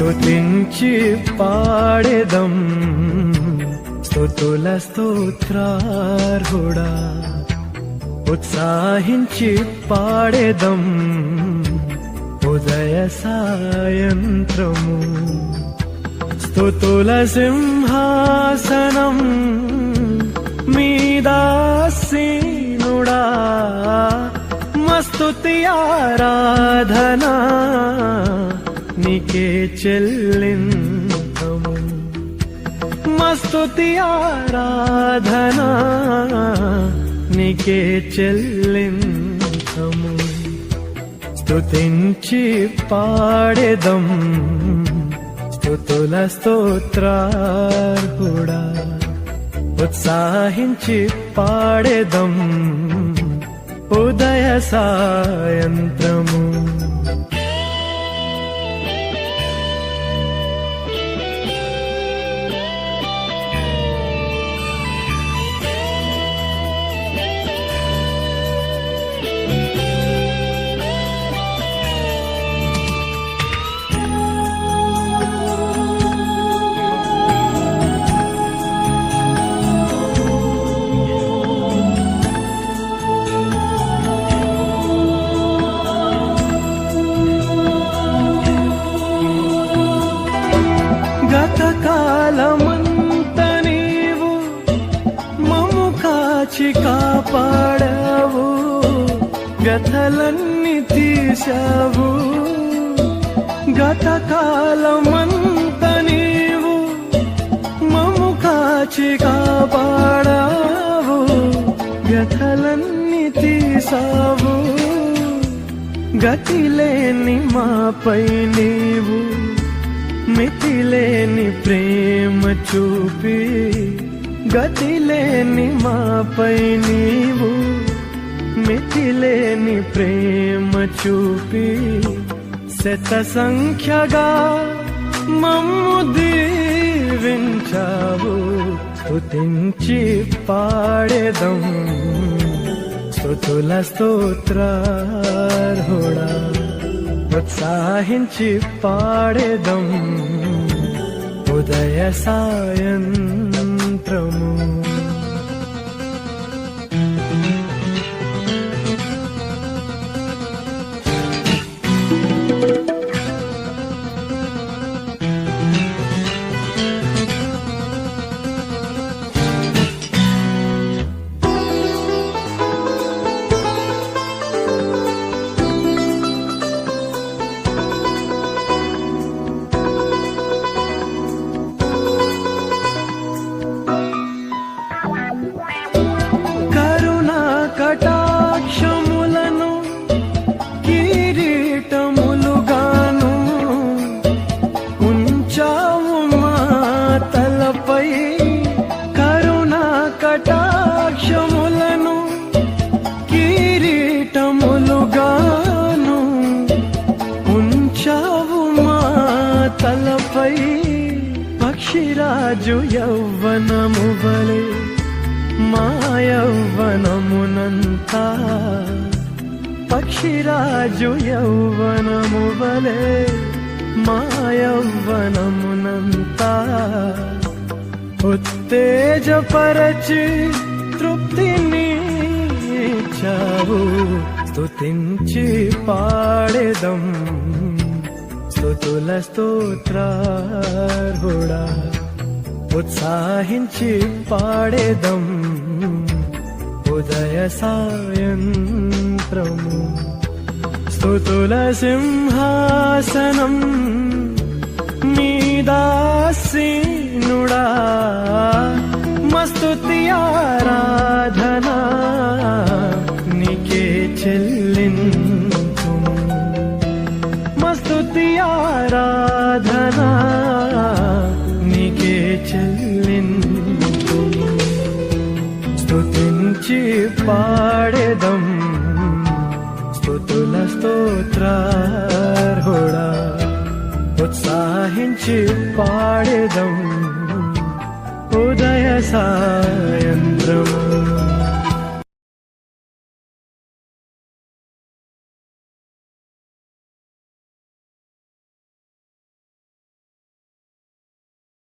స్తుతించి పాడేదం. స్తుతుల స్తోత్రార్హుడా. ఉత్సాహించి పాడేదం. ఉదయ సాయంత్రము. స్తుతుల సింహాసనం మీదాసీనుడా మస్తుతి ఆరాధనా నీకే చెల్లింతము. మస్తుతి ఆరాధనా నీకే చెల్లింతము. స్తుతించి పాడేదం స్తుతుల స్తోత్రార్హుడా. ఉత్సాహించి పాడేదం ఉదయ సాయంత్రము. కాలమంత నీవు మము కాచి కాపాడావు గతలన్నీ తీశావు. గత కాలమంత నీవు మము కాచి కాపాడావు గతలన్నీ తీసావు గతిలేని మాపై నీవు మితిలేని ప్రేమ చూపి గతిలేని మాపై నీవు మితిలేని ప్రేమ చూపి శత సంఖ్యగా మమ్ము దీవించావు స్తుతించి పాడేదం. స్తుతుల స్తోత్రార్హుడా. ప్రోత్సాహించి పాడేదం. ఉదయ సాయంత్రము. కటాక్షములను కిరీటములుగాను ఉంచావు మా తలపై. పక్షిరాజు యౌవనము వలె మా యౌవనమునంతా పక్షిరాజు యౌవనము వలె మా యౌవనమునంతా ఉత్తేజపరచి తృప్తిని ఇచ్చావు. స్తుతించి పాడేదం. స్తుతుల స్తోత్రార్హుడా. ఉత్సాహించి పాడేదం. ఉదయ సాయంత్రము స్తుతుల సింహాసనం మీదాసీనుడా మస్తుతి ప్రోత్సాహించి పాడేదం. ఉదయ సాయంత్రం